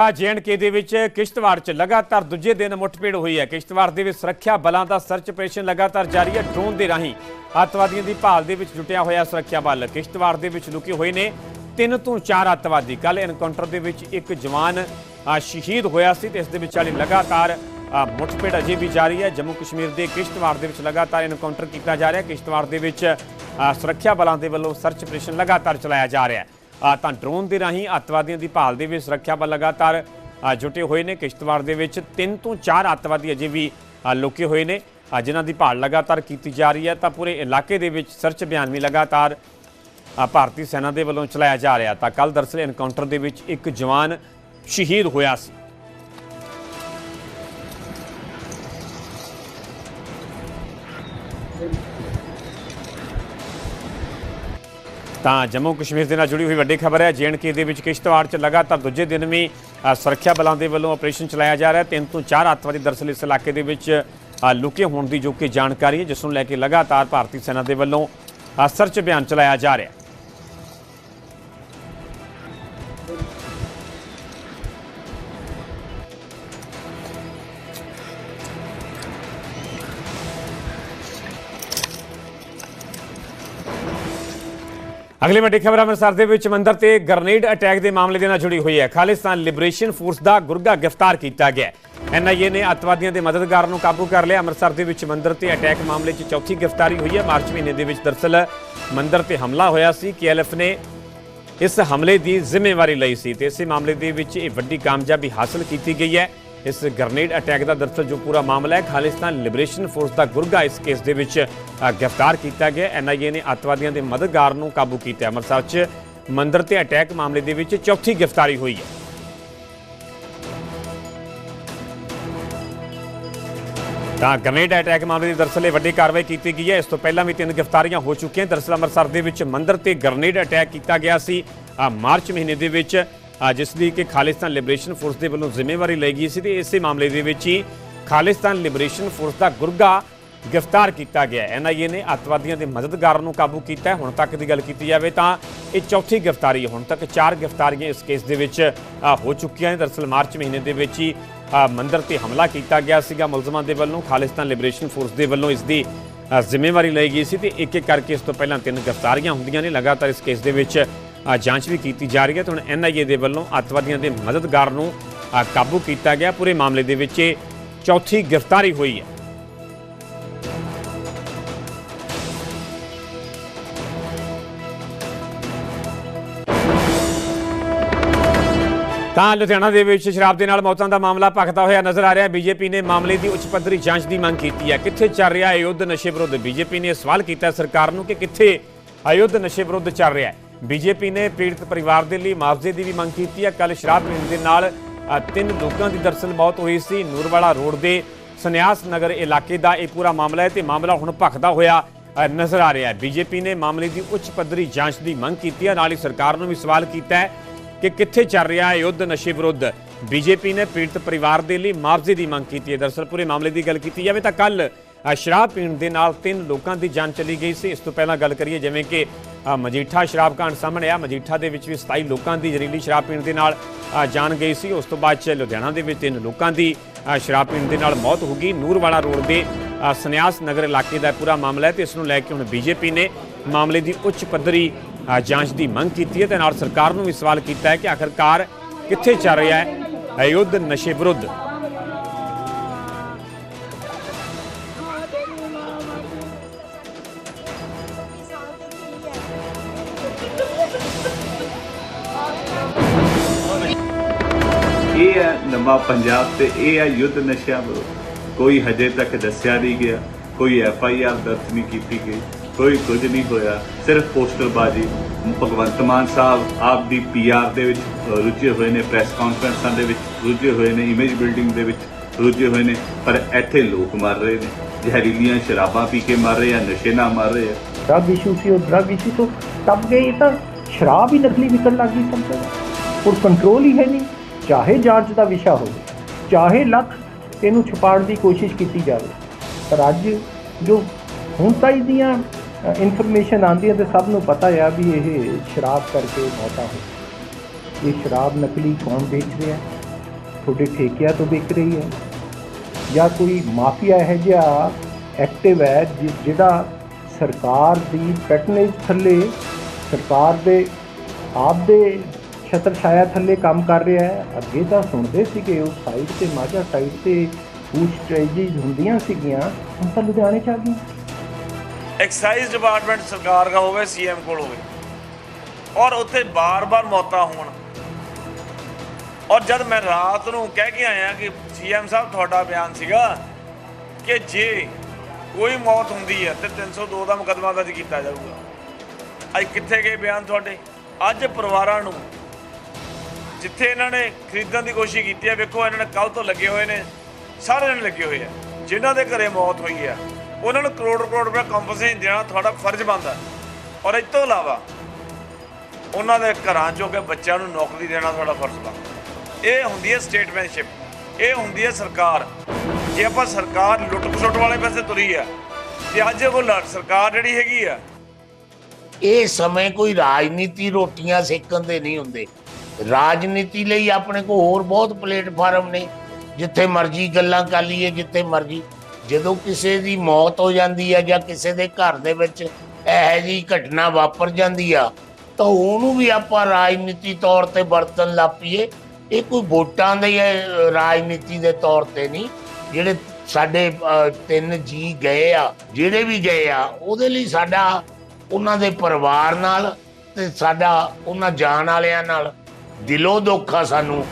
ਆ ਜੇਐਨਕੇ ਦੇ ਵਿੱਚ ਕਿਸ਼ਤਵਾੜ 'ਚ ਲਗਾਤਾਰ ਦੂਜੇ ਦਿਨ ਮੁੱਠਭੇੜ ਹੋਈ ਹੈ। ਕਿਸ਼ਤਵਾੜ ਦੇ ਵਿੱਚ ਸੁਰੱਖਿਆ ਬਲਾਂ ਦਾ ਸਰਚ ਆਪਰੇਸ਼ਨ ਲਗਾਤਾਰ ਜਾਰੀ ਹੈ ਡਰੋਨ ਦੇ ਰਾਹੀਂ। ਅੱਤਵਾਦੀਆਂ ਦੀ ਭਾਲ ਦੇ ਵਿੱਚ ਜੁਟਿਆ ਹੋਇਆ ਸੁਰੱਖਿਆ ਬਲ। ਕਿਸ਼ਤਵਾੜ ਦੇ ਵਿੱਚ ਲੁਕੇ ਹੋਏ ਨੇ ਤਿੰਨ ਤੋਂ ਚਾਰ ਅੱਤਵਾਦੀ। ਕੱਲ ਐਨਕਾਊਂਟਰ ਦੇ ਵਿੱਚ ਇੱਕ ਜਵਾਨ ਸ਼ਹੀਦ ਹੋਇਆ ਸੀ ਤੇ ਇਸ ਦੇ ਵਿਚਾਲੇ ਲਗਾਤਾਰ ਮੁੱਠਭੇੜ ਅਜੇ ਵੀ ਜਾਰੀ ਹੈ। ਜੰਮੂ ਕਸ਼ਮੀਰ ਦੇ ਕਿਸ਼ਤਵਾੜ ਦੇ ਵਿੱਚ ਲਗਾਤਾਰ ਐਨਕਾਊਂਟਰ ਕੀਤਾ ਜਾ ਰਿਹਾ ਕਿਸ਼ਤਵਾੜ ਦੇ ਵਿੱਚ ਸੁਰੱਖਿਆ ਬਲਾਂ ਦੇ ਵੱਲੋਂ ਸਰਚ ਆਪਰੇਸ਼ਨ ਲਗਾਤਾਰ ਚਲਾਇਆ ਜਾ ਰਿਹਾ ਹੈ। ਤਾਂ ਡਰੋਨ ਦੇ ਰਾਹੀਂ ਅੱਤਵਾਦੀਆਂ ਦੀ ਭਾਲ ਦੇ ਵਿੱਚ ਸੁਰੱਖਿਆ ਬਲ ਲਗਾਤਾਰ ਜੁਟੇ ਹੋਏ ਨੇ ਕਿਸ਼ਤਵਾੜ ਦੇ ਵਿੱਚ। ਤਿੰਨ ਤੋਂ ਚਾਰ ਅੱਤਵਾਦੀ ਅਜੇ ਵੀ ਲੁਕੇ ਹੋਏ ਨੇ ਜਿਨ੍ਹਾਂ ਦੀ ਭਾਲ ਲਗਾਤਾਰ ਕੀਤੀ ਜਾ ਰਹੀ ਹੈ। ਤਾਂ ਪੂਰੇ ਇਲਾਕੇ ਦੇ ਵਿੱਚ ਸਰਚ ਅਭਿਆਨ ਵੀ ਲਗਾਤਾਰ ਭਾਰਤੀ ਸੈਨਾ ਦੇ ਵੱਲੋਂ ਚਲਾਇਆ ਜਾ ਰਿਹਾ। ਤਾਂ ਕੱਲ ਦਰਸਲ ਐਨਕਾਊਂਟਰ ਦੇ ਵਿੱਚ ਇੱਕ ਜਵਾਨ ਸ਼ਹੀਦ ਹੋਇਆ ਸੀ। ਤਾਂ ਜੰਮੂ ਕਸ਼ਮੀਰ ਦੇ ਨਾਲ ਜੁੜੀ ਹੋਈ ਵੱਡੀ ਖਬਰ ਹੈ ਜੇਐਨਕੇ ਦੇ ਵਿੱਚ ਕਿਸ਼ਤਵਾੜ 'ਚ ਲਗਾਤਾਰ ਦੂਜੇ ਦਿਨ ਵੀ ਸੁਰੱਖਿਆ ਬਲਾਂ ਦੇ ਵੱਲੋਂ ਆਪਰੇਸ਼ਨ ਚਲਾਇਆ ਜਾ ਰਿਹਾ ਤਿੰਨ ਤੋਂ ਚਾਰ ਅੱਤਵਾਦੀ ਦਰਅਸਲ ਇਸ ਇਲਾਕੇ ਦੇ ਵਿੱਚ ਲੁਕੇ ਹੋਣ ਦੀ ਜੋ ਕਿ ਜਾਣਕਾਰੀ ਹੈ, ਜਿਸ ਨੂੰ ਲੈ ਕੇ ਲਗਾਤਾਰ ਭਾਰਤੀ ਸੈਨਾ ਦੇ ਵੱਲੋਂ ਸਰਚ ਅਭਿਆਨ ਚਲਾਇਆ ਜਾ ਰਿਹਾ ਅਗਲੀ ਵੱਡੀ ਖਬਰ ਅੰਮ੍ਰਿਤਸਰ ਦੇ ਵਿੱਚ ਮੰਦਰ ਤੇ ਗ੍ਰਨੇਡ ਅਟੈਕ ਦੇ ਮਾਮਲੇ ਦੇ ਨਾਲ ਜੁੜੀ ਹੋਈ ਹੈ। ਖਾਲਿਸਤਾਨ ਲਿਬਰੇਸ਼ਨ ਫੋਰਸ ਦਾ ਗੁਰਗਾ ਗ੍ਰਿਫਤਾਰ ਕੀਤਾ ਗਿਆ ਐਨਆਈਏ ਨੇ ਅੱਤਵਾਦੀਆਂ ਦੇ ਮਦਦਗਾਰ ਨੂੰ ਕਾਬੂ ਕਰ ਲਿਆ। ਅੰਮ੍ਰਿਤਸਰ ਦੇ ਵਿੱਚ ਮੰਦਰ ਤੇ ਅਟੈਕ ਮਾਮਲੇ 'ਚ ਚੌਥੀ ਗ੍ਰਿਫਤਾਰੀ ਹੋਈ ਹੈ। ਮਾਰਚ ਮਹੀਨੇ ਦੇ ਵਿੱਚ ਦਰਸਲ ਮੰਦਰ ਤੇ ਹਮਲਾ ਹੋਇਆ ਸੀ। ਕੇਐਲਐਫ ਨੇ ਇਸ ਹਮਲੇ ਦੀ ਜ਼ਿੰਮੇਵਾਰੀ ਲਈ ਸੀ ਤੇ ਇਸੇ ਮਾਮਲੇ ਦੇ ਵਿੱਚ ਇਹ ਵੱਡੀ ਕਾਮਯਾਬੀ ਹਾਸਲ ਕੀਤੀ ਗਈ ਹੈ। ਇਸ ਗ੍ਰਨੇਡ ਅਟੈਕ ਦਾ ਦਰਸਲ ਜੋ ਪੂਰਾ ਮਾਮਲਾ ਹੈ, ਖਾਲਿਸਤਾਨ ਲਿਬਰੇਸ਼ਨ ਫੋਰਸ ਦਾ ਗੁਰਗਾ ਇਸ ਕੇਸ ਦੇ ਵਿੱਚ ਗ੍ਰਿਫਤਾਰ ਕੀਤਾ ਗਿਆ। ਐਨਆਈਏ ਨੇ ਅੱਤਵਾਦੀਆਂ ਦੇ ਮਦਦਗਾਰ ਨੂੰ ਕਾਬੂ ਕੀਤਾ ਅੰਮ੍ਰਿਤਸਰ 'ਚ ਮੰਦਰ ਤੇ ਅਟੈਕ ਮਾਮਲੇ ਦੇ ਵਿੱਚ ਚੌਥੀ ਗ੍ਰਿਫਤਾਰੀ ਹੋਈ ਹੈ। ਤਾਂ ਗ੍ਰਨੇਡ ਅਟੈਕ ਮਾਮਲੇ ਦੀ ਦਰਸਲ ਇਹ ਵੱਡੀ ਕਾਰਵਾਈ ਕੀਤੀ ਗਈ ਹੈ। ਇਸ ਤੋਂ ਪਹਿਲਾਂ ਵੀ ਤਿੰਨ ਗ੍ਰਿਫਤਾਰੀਆਂ ਹੋ ਚੁੱਕੀਆਂ। ਦਰਸਲ ਅੰਮ੍ਰਿਤਸਰ ਦੇ ਵਿੱਚ ਮੰਦਰ ਤੇ ਗ੍ਰਨੇਡ ਅਟੈਕ ਕੀਤਾ ਗਿਆ ਸੀ। ਮਾਰਚ ਮਹੀਨੇ ਦੇ ਵਿੱਚ ਜਿਸ ਦੀ ਕਿ ਖਾਲਿਸਤਾਨ ਲਿਬਰੇਸ਼ਨ ਫੋਰਸ ਦੇ ਵੱਲੋਂ ਜ਼ਿੰਮੇਵਾਰੀ ਲਈ ਗਈ ਸੀ ਤੇ ਇਸੇ ਮਾਮਲੇ ਦੇ ਵਿੱਚ ਹੀ ਖਾਲਿਸਤਾਨ ਲਿਬਰੇਸ਼ਨ ਫੋਰਸ ਦਾ ਗੁਰਗਾ ਗ੍ਰਿਫਤਾਰ ਕੀਤਾ ਗਿਆ ਐਨਆਈਏ ਨੇ ਅੱਤਵਾਦੀਆਂ ਦੇ ਮਦਦਗਾਰਾਂ ਨੂੰ ਕਾਬੂ ਕੀਤਾ ਹੈ। ਹੁਣ ਤੱਕ ਦੀ ਗੱਲ ਕੀਤੀ ਜਾਵੇ ਤਾਂ ਇਹ ਚੌਥੀ ਗ੍ਰਿਫਤਾਰੀ ਹੈ। ਹੁਣ ਤੱਕ ਚਾਰ ਗ੍ਰਿਫਤਾਰੀਆਂ ਇਸ ਕੇਸ ਦੇ ਵਿੱਚ ਹੋ ਚੁੱਕੀਆਂ ਨੇ। ਦਰਸਲ ਮਾਰਚ ਮਹੀਨੇ ਦੇ ਵਿੱਚ ਹੀ ਮੰਦਰ ਤੇ ਹਮਲਾ ਕੀਤਾ ਗਿਆ ਸੀਗਾ ਮੁਲਜ਼ਮਾਂ ਦੇ ਵੱਲੋਂ। ਖਾਲਿਸਤਾਨ ਲਿਬਰੇਸ਼ਨ ਫੋਰਸ ਦੇ ਵੱਲੋਂ ਇਸ ਦੀ ਜ਼ਿੰਮੇਵਾਰੀ ਲਈ ਗਈ ਸੀ ਤੇ ਇੱਕ ਇੱਕ ਕਰਕੇ ਇਸ ਤੋਂ ਪਹਿਲਾਂ ਤਿੰਨ ਗ੍ਰਿਫਤਾਰੀਆਂ ਹੁੰਦੀਆਂ ਨੇ। ਲਗਾਤਾਰ ਇਸ ਕੇਸ ਦੇ ਵਿੱਚ ਜਾਂਚ ਵੀ ਕੀਤੀ ਜਾ ਰਹੀ ਹੈ ਤੇ ਹੁਣ ਐਨਆਈਏ ਦੇ ਵੱਲੋਂ ਅੱਤਵਾਦੀਆਂ ਦੇ ਮਦਦਗਾਰ ਨੂੰ ਅ, ਕਾਬੂ ਕੀਤਾ ਗਿਆ। ਪੂਰੇ ਮਾਮਲੇ ਦੇ ਵਿੱਚ ਇਹ ਚੌਥੀ ਗ੍ਰਿਫਤਾਰੀ ਹੋਈ ਹੈ। ਤਾਂ ਲੁਧਿਆਣਾ ਦੇ ਵਿੱਚ ਸ਼ਰਾਬ ਦੇ ਨਾਲ ਮੌਤਾਂ ਦਾ ਮਾਮਲਾ ਭਖਦਾ ਹੋਇਆ ਨਜ਼ਰ ਆ ਰਿਹਾ। ਹੈ ਬੀਜੇਪੀ ਨੇ ਮਾਮਲੇ ਦੀ ਉੱਚ ਪੱਧਰੀ ਜਾਂਚ ਦੀ ਮੰਗ ਕੀਤੀ ਹੈ। ਕਿੱਥੇ ਚੱਲ ਰਿਹਾ ਹੈ? ਯੁੱਧ ਨਸ਼ੇ ਵਿਰੁੱਧ ਬੀਜੇਪੀ ਨੇ ਸਵਾਲ ਕੀਤਾ ਸਰਕਾਰ ਨੂੰ ਕਿ ਕਿੱਥੇ ਅਯੁੱਧ ਨਸ਼ੇ ਵਿਰੁੱਧ ਚੱਲ ਰਿਹਾ ਹੈ? ਬੀਜੇਪੀ ਨੇ ਪੀੜਤ ਪਰਿਵਾਰ ਦੇ ਲਈ ਮੁਆਵਜ਼ੇ ਦੀ ਵੀ ਮੰਗ ਕੀਤੀ ਹੈ। ਕੱਲ ਸ਼ਰਾਬ ਪੀਣ ਦੇ ਨਾਲ ਤਿੰਨ ਲੋਕਾਂ ਦੀ ਦਰਸਲ ਮੌਤ ਹੋਈ ਸੀ। ਨੂਰਵਾਲਾ ਰੋਡ ਦੇ ਸੰਨਿਆਸ ਨਗਰ ਇਲਾਕੇ ਦਾ ਇਹ ਪੂਰਾ ਮਾਮਲਾ ਹੈ ਤੇ ਮਾਮਲਾ ਹੁਣ ਭਖਦਾ ਹੋਇਆ ਨਜ਼ਰ ਆ ਰਿਹਾ ਹੈ। ਬੀਜੇਪੀ ਨੇ ਮਾਮਲੇ ਦੀ ਉੱਚ ਪੱਧਰੀ ਜਾਂਚ ਦੀ ਮੰਗ ਕੀਤੀ ਹੈ। ਨਾਲ ਹੀ ਸਰਕਾਰ ਨੂੰ ਵੀ ਸਵਾਲ ਕੀਤਾ ਹੈ ਕਿ ਕਿੱਥੇ ਚੱਲ ਰਿਹਾ ਹੈ ਯੁੱਧ ਨਸ਼ੇ ਵਿਰੁੱਧ। ਬੀਜੇਪੀ ਨੇ ਪੀੜਤ ਪਰਿਵਾਰ ਦੇ ਲਈ ਮੁਆਵਜ਼ੇ ਦੀ ਮੰਗ ਕੀਤੀ ਹੈ। ਦਰਸਲ ਪੂਰੇ ਮਾਮਲੇ ਦੀ ਗੱਲ ਕੀਤੀ ਜਾਵੇ ਤਾਂ ਕੱਲ ਸ਼ਰਾਬ ਪੀਣ ਦੇ ਨਾਲ ਤਿੰਨ ਲੋਕਾਂ ਦੀ ਜਾਨ ਚਲੀ ਗਈ ਸੀ। ਇਸ ਤੋਂ ਪਹਿਲਾਂ ਗੱਲ ਕਰੀਏ ਜਿਵੇਂ ਕਿ ਮਜੀਠਾ ਸ਼ਰਾਬ ਕਾਂਡ ਸਾਹਮਣੇ ਆ ਮਜੀਠਾ ਦੇ ਵਿੱਚ ਵੀ 27 ਲੋਕਾਂ ਦੀ ਜ਼ਹਿਰੀਲੀ ਸ਼ਰਾਬ ਪੀਣ ਦੇ ਨਾਲ ਅ, ਜਾਨ ਗਈ ਸੀ। ਉਸ ਤੋਂ ਬਾਅਦ ਚ ਲੁਧਿਆਣਾ ਦੇ ਵਿੱਚ ਤਿੰਨ ਲੋਕਾਂ ਦੀ ਸ਼ਰਾਬ ਪੀਣ ਦੇ ਨਾਲ ਮੌਤ ਹੋ ਗਈ। ਨੂਰਵਾਲਾ ਰੋਡ ਦੇ ਸੰਨਿਆਸ ਨਗਰ ਇਲਾਕੇ ਦਾ ਪੂਰਾ ਮਾਮਲਾ ਹੈ ਤੇ ਇਸ ਨੂੰ ਲੈ ਕੇ ਹੁਣ ਬੀਜੇਪੀ ਨੇ ਮਾਮਲੇ ਦੀ ਉੱਚ ਪੱਧਰੀ ਜਾਂਚ ਦੀ ਮੰਗ ਕੀਤੀ ਹੈ ਤੇ ਨਾਲ ਸਰਕਾਰ ਨੂੰ ਵੀ ਸਵਾਲ ਕੀਤਾ ਹੈ ਕਿ ਆਖਰਕਾਰ ਕਿੱਥੇ ਚੱਲ ਰਿਹਾ ਹੈ। ਅਯੁੱਧ ਨਸ਼ੇ ਵਿਰੁੱਧ। ਇਹ ਹੈ ਨਵਾਂ ਪੰਜਾਬ ਤੇ ਇਹ ਹੈ ਯੁੱਧ ਨਸ਼ਿਆਂ ਵਿਰੁੱਧ। ਕੋਈ ਹਜੇ ਤੱਕ ਦੱਸਿਆ ਨਹੀਂ ਗਿਆ, ਕੋਈ ਐਫ ਆਈ ਆਰ ਦਰਜ ਨਹੀਂ ਕੀਤੀ ਗਈ, ਕੋਈ ਕੁਝ ਨਹੀਂ ਹੋਇਆ, ਸਿਰਫ ਪੋਸਟਰਬਾਜ਼ੀ। ਭਗਵੰਤ ਮਾਨ ਸਾਹਿਬ ਆਪ ਦੀ ਪੀ ਆਰ ਦੇ ਵਿੱਚ ਰੁੱਝੇ ਹੋਏ ਨੇ ਪ੍ਰੈਸ ਕਾਨਫਰੰਸਾਂ ਦੇ ਵਿੱਚ ਰੁੱਝੇ ਹੋਏ ਨੇ ਇਮੇਜ ਬਿਲਡਿੰਗ ਦੇ ਵਿੱਚ ਰੁੱਝੇ ਹੋਏ ਨੇ, ਪਰ ਇੱਥੇ ਲੋਕ ਮਰ ਰਹੇ ਨੇ, ਜ਼ਹਿਰੀਲੀਆਂ ਸ਼ਰਾਬਾਂ ਪੀ ਕੇ ਮਰ ਰਹੇ ਆ, ਨਸ਼ੇ ਨਾਲ ਮਰ ਰਹੇ ਆ। ਡਰਗ ਇਸ਼ੂ ਸੀ, ਉਹ ਡਰਗ ਇਸ਼ੂ ਤੋਂ ਤਬ ਗਏ ਤਾਂ ਸ਼ਰਾਬ ਹੀ ਨਕਲੀ ਵਿਕਣ ਲੱਗੀ ਸਭ ਤੋਂ। ਕੰਟਰੋਲ ਹੀ ਹੈ ਨਹੀਂ। ਚਾਹੇ ਜਾਂਚ ਦਾ ਵਿਸ਼ਾ ਹੋਵੇ, ਚਾਹੇ ਲੱਖ, ਇਹਨੂੰ ਛੁਪਾਉਣ ਦੀ ਕੋਸ਼ਿਸ਼ ਕੀਤੀ ਜਾਵੇ। ਪਰ ਅੱਜ ਜੋ ਹੁਣ ਤਾਈ ਦੀਆਂ ਇਨਫੋਰਮੇਸ਼ਨ ਆਉਂਦੀ ਹੈ ਤੇ ਸਭ ਨੂੰ ਪਤਾ ਆ ਵੀ ਇਹ ਸ਼ਰਾਬ ਕਰਕੇ ਮੌਤਾਂ ਹੋਈ ਇਹ ਸ਼ਰਾਬ ਨਕਲੀ ਕੌਣ ਵੇਚ ਰਿਹਾ? ਤੁਹਾਡੇ ਠੇਕਿਆਂ ਤੋਂ ਵੇਚ ਰਹੀ ਹੈ। ਜਾਂ ਕੋਈ ਮਾਫੀਆ ਹੈ ਜਿਹਾ ਐਕਟਿਵ ਹੈ ਜਿਹੜਾ ਸਰਕਾਰ ਦੀ ਪੈਟਰਨੇਜ ਥੱਲੇ, ਸਰਕਾਰ ਦੇ, ਆਪ ਦੇ ਛਤਰ ਛਾਇਆ ਥੱਲੇ ਕੰਮ ਕਰ ਰਿਹਾ ਹੈ। ਅੱਗੇ ਤਾਂ ਸੁਣਦੇ ਸੀਗੇ ਉਸ ਸਾਈਡ ਤੇ ਮਾਝਾ ਸਾਈਡ ਤੇ ਫੂਡ ਸਟ੍ਰੈਟਜੀਜ਼ ਹੁੰਦੀਆਂ ਸੀਗੀਆਂ। ਹੁਣ ਤਾਂ ਲੁਧਿਆਣੇ ਚ ਆ ਗਈਆਂ। ਐਕਸਾਈਜ਼ ਡਿਪਾਰਟਮੈਂਟ ਸਰਕਾਰ ਦਾ ਹੋਵੇ ਸੀਐਮ ਕੋਲ ਹੋਵੇ। ਔਰ ਉੱਥੇ ਬਾਰ-ਬਾਰ ਮੌਤਾਂ ਹੋਣ। ਔਰ ਜਦ ਮੈਂ ਰਾਤ ਨੂੰ ਕਹਿ ਕੇ ਆਇਆ ਕਿ ਸੀਐਮ ਸਾਹਿਬ, ਤੁਹਾਡਾ ਬਿਆਨ ਸੀਗਾ ਕਿ ਜੇ ਕੋਈ ਮੌਤ ਹੁੰਦੀ ਹੈ ਤੇ 302 ਦਾ ਮੁਕੱਦਮਾ ਦਰਜ ਕੀਤਾ ਜਾਊਗਾ। ਅੱਜ ਕਿੱਥੇ ਗਏ ਬਿਆਨ ਤੁਹਾਡੇ? ਅੱਜ ਪਰਿਵਾਰਾਂ ਨੂੰ ਜਿੱਥੇ ਇਹਨਾਂ ਨੇ ਖਰੀਦਣ ਦੀ ਕੋਸ਼ਿਸ਼ ਕੀਤੀ ਹੈ, ਵੇਖੋ ਇਹਨਾਂ ਨੇ ਕੱਲ ਤੋਂ ਲੱਗੇ ਹੋਏ ਨੇ, ਸਾਰੇ ਜਣੇ ਲੱਗੇ ਹੋਏ ਆ, ਜਿਨ੍ਹਾਂ ਦੇ ਘਰੇ ਮੌਤ ਹੋਈ ਆ। ਉਹਨਾਂ ਨੂੰ ਕਰੋੜ ਕਰੋੜ ਰੁਪਏ ਕੰਪਨਸੇਸ਼ਨ ਦੇਣਾ ਤੁਹਾਡਾ ਫਰਜ਼ ਬਣਦਾ। ਔਰ ਇਸ ਤੋਂ ਇਲਾਵਾ, ਉਹਨਾਂ ਦੇ ਘਰਾਂ ਚੋਂ ਕੇ ਬੱਚਿਆਂ ਨੂੰ ਨੌਕਰੀ ਦੇਣਾ ਤੁਹਾਡਾ ਫਰਜ਼ ਬਣਦਾ। ਇਹ ਹੁੰਦੀ ਹੈ ਸਟੇਟਮੈਨਸ਼ਿਪ ਇਹ ਹੁੰਦੀ ਹੈ ਸਰਕਾਰ। ਜੇ ਆਪਾਂ ਸਰਕਾਰ ਲੁੱਟ ਖਸੁੱਟ ਵਾਲੇ ਪਾਸੇ ਤੁਰੀ ਆ, ਤੇ ਅੱਜ ਉਹ ਲੜ- ਸਰਕਾਰ ਜਿਹੜੀ ਹੈਗੀ ਆ, ਇਹ ਸਮੇਂ ਕੋਈ ਰਾਜਨੀਤੀ ਰੋਟੀਆਂ ਸੇਕਣ ਦੇ ਨਹੀਂ ਹੁੰਦੇ। ਰਾਜਨੀਤੀ ਲਈ ਆਪਣੇ ਕੋਲ ਹੋਰ ਬਹੁਤ ਪਲੇਟਫਾਰਮ ਨੇ, ਜਿੱਥੇ ਮਰਜ਼ੀ ਗੱਲਾਂ ਕਰ ਲਈਏ, ਜਿੱਥੇ ਮਰਜ਼ੀ। ਜਦੋਂ ਕਿਸੇ ਦੀ ਮੌਤ ਹੋ ਜਾਂਦੀ ਹੈ ਜਾਂ ਕਿਸੇ ਦੇ ਘਰ ਦੇ ਵਿੱਚ ਇਹੋ ਜਿਹੀ ਘਟਨਾ ਵਾਪਰ ਜਾਂਦੀ ਆ, ਤਾਂ ਉਹਨੂੰ ਵੀ ਆਪਾਂ ਰਾਜਨੀਤੀ ਤੌਰ ਤੇ ਵਰਤਨ ਲੱਪੀਏ ਇਹ ਕੋਈ ਵੋਟਾਂ ਦੇ ਰਾਜਨੀਤੀ ਦੇ ਤੌਰ ਤੇ ਨਹੀਂ, ਜਿਹੜੇ ਸਾਡੇ ਤਿੰਨ ਜੀ ਗਏ ਆ, ਜਿਹੜੇ ਵੀ ਗਏ ਆ, ਉਹਦੇ ਲਈ ਸਾਡਾ ਉਹਨਾਂ ਦੇ ਪਰਿਵਾਰ ਨਾਲ ਤੇ ਸਾਡਾ ਉਹਨਾਂ ਜਾਣ ਵਾਲਿਆਂ ਨਾਲ ਦਿਲੋਂ ਦੁੱਖ ਆ ਸਾਨੂੰ